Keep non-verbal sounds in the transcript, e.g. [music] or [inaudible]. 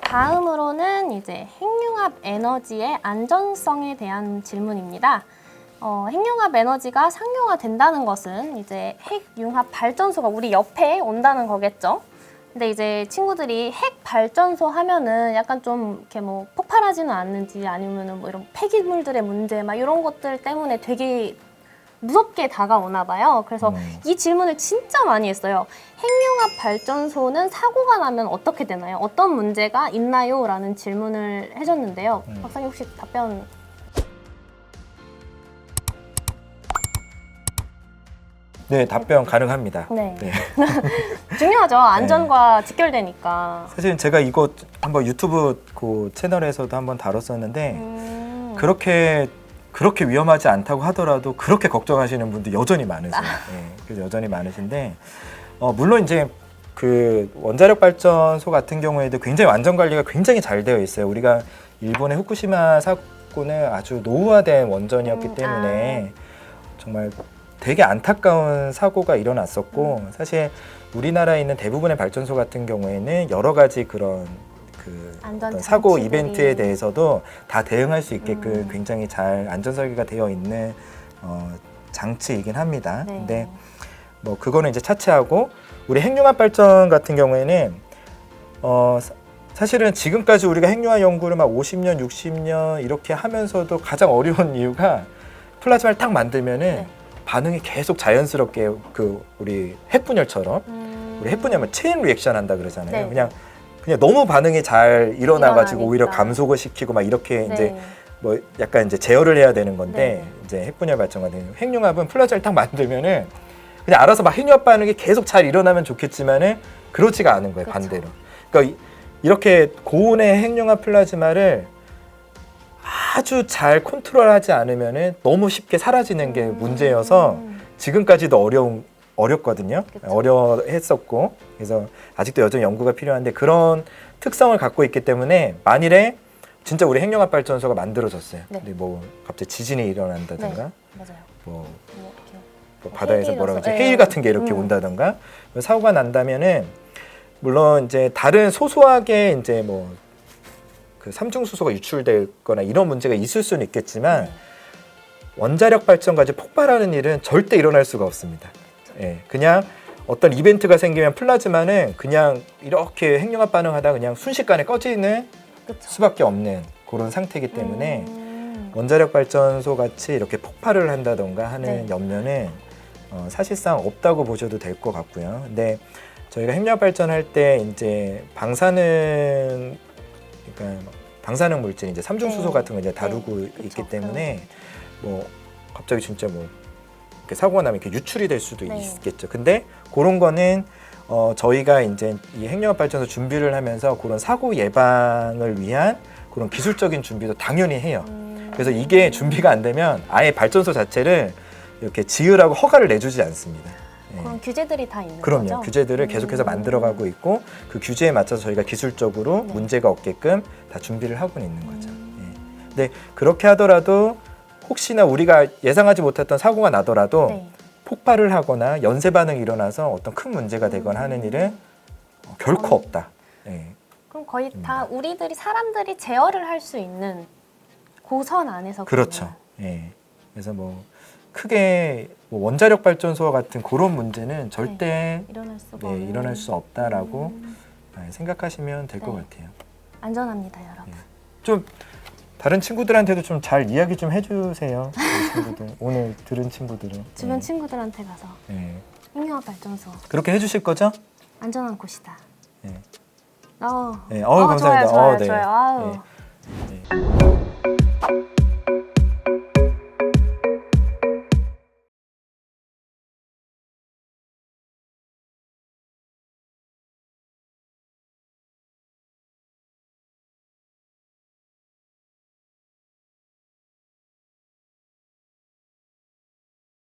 다음으로는 이제 핵융합 에너지의 안전성에 대한 질문입니다. 어, 핵융합 에너지가 상용화 된다는 것은 이제 핵융합 발전소가 우리 옆에 온다는 거겠죠. 근데 이제 친구들이 핵 발전소 하면은 약간 좀 이렇게 뭐 폭발하지는 않는지 아니면은 뭐 이런 폐기물들의 문제 막 이런 것들 때문에 되게 무섭게 다가오나 봐요. 그래서 음. 이 질문을 진짜 많이 했어요. 핵융합 발전소는 사고가 나면 어떻게 되나요? 어떤 문제가 있나요? 라는 질문을 해줬는데요. 음. 박사님 혹시 답변 네, 답변 가능합니다. 네. 네. [laughs] 중요하죠. 안전과 직결되니까. 사실 제가 이거 한번 유튜브 그 채널에서도 한번 다뤘었는데 음. 그렇게 그렇게 위험하지 않다고 하더라도 그렇게 걱정하시는 분들 여전히 많으세요. 아. 예, 그래서 여전히 많으신데 어, 물론 이제 그 원자력 발전소 같은 경우에도 굉장히 안전 관리가 굉장히 잘 되어 있어요. 우리가 일본의 후쿠시마 사고는 아주 노후화된 원전이었기 음, 때문에 정말 되게 안타까운 사고가 일어났었고 음. 사실 우리나라에 있는 대부분의 발전소 같은 경우에는 여러 가지 그런 그 어떤 사고 이벤트에 대해서도 다 대응할 수 있게끔 음. 굉장히 잘 안전 설계가 되어 있는 어, 장치이긴 합니다. 네. 근데 뭐 그거는 이제 차치하고 우리 핵융합 발전 같은 경우에는 어 사- 사실은 지금까지 우리가 핵융합 연구를 막 50년, 60년 이렇게 하면서도 가장 어려운 [laughs] 이유가 플라즈마를 딱 만들면은 네. 반응이 계속 자연스럽게 그 우리 핵분열처럼 음. 우리 핵분열은 체인 리액션 한다 그러잖아요. 네. 그냥 그냥 너무 반응이 잘 일어나가지고 일어나니까. 오히려 감속을 시키고 막 이렇게 네. 이제 뭐 약간 이제 제어를 해야 되는 건데 네. 이제 핵분열 발전 같은 경우 핵융합은 플라즈마를 딱 만들면은 그냥 알아서 막 핵융합 반응이 계속 잘 일어나면 좋겠지만은 그렇지가 않은 거예요 그쵸. 반대로. 그러니까 이- 이렇게 고온의 핵융합 플라즈마를 아주 잘 컨트롤하지 않으면은 너무 쉽게 사라지는 게 음. 문제여서 지금까지도 어려운 어렵거든요. 그쵸. 어려했었고 그래서 아직도 여전히 연구가 필요한데 그런 특성을 갖고 있기 때문에 만일에 진짜 우리 핵융합 발전소가 만들어졌어요. 네. 근데 뭐 갑자기 지진이 일어난다든가 맞아요. 뭐, 뭐 이렇게. 뭐 바다에서 하지 네. 해일 같은 게 이렇게 음. 온다든가 사고가 난다면은 물론 이제 다른 소소하게 이제 뭐 그 삼중 수소가 유출되거나 이런 문제가 있을 수는 있겠지만 네. 원자력 발전까지 폭발하는 일은 절대 일어날 수가 없습니다. 예, 그냥 어떤 이벤트가 생기면 플라즈마는 그냥 이렇게 핵융합 반응하다 그냥 순식간에 꺼지는 그쵸. 수밖에 없는 그런 상태이기 때문에 음. 원자력 발전소 같이 이렇게 폭발을 한다던가 하는 네. 염려는 어, 사실상 없다고 보셔도 될 것 같고요. 근데 저희가 핵융합 발전할 때 이제 방사능 그러니까 방사능 물질 이제 삼중 수소 네. 같은 거 이제 다루고 네. 있기 그쵸. 때문에 뭐 갑자기 진짜 뭐 사고가 나면 이렇게 유출이 될 수도 네. 있겠죠. 근데 그런 거는 어 저희가 이제 이 핵융합 발전소 준비를 하면서 그런 사고 예방을 위한 그런 기술적인 준비도 당연히 해요. 음. 그래서 이게 준비가 안 되면 아예 발전소 자체를 이렇게 지으라고 허가를 내주지 않습니다. 예. 그런 규제들이 다 있는 그럼요. 거죠. 규제들을 계속해서 음. 만들어가고 있고 그 규제에 맞춰서 저희가 기술적으로 네. 문제가 없게끔 다 준비를 하고는 있는 거죠. 음. 예. 근데 그렇게 하더라도 혹시나 우리가 예상하지 못했던 사고가 나더라도 네. 폭발을 하거나 연쇄 반응이 일어나서 어떤 큰 문제가 되거나 하는 일은 어, 결코 어. 없다. 예. 그럼 거의 음. 다 우리들이 사람들이 제어를 할 수 있는 고선 안에서 그렇죠. 예. 그래서 뭐 크게 뭐 원자력 발전소와 같은 그런 문제는 절대 일어날 수가 네, 없는. 일어날 수 없다라고 음. 예, 생각하시면 될 것 네. 같아요. 안전합니다, 여러분. 예. 좀 다른 친구들한테도 좀 잘 이야기 좀 해주세요. [laughs] 친구들 오늘 들은 친구들은 주변 예. 친구들한테 가서 예. 핵융합 발전소 그렇게 해주실 거죠? 안전한 곳이다. 예. 어, 예. 어우, 감사합니다. 좋아요, 좋아요, 어, 네. 좋아요. 아우. 예.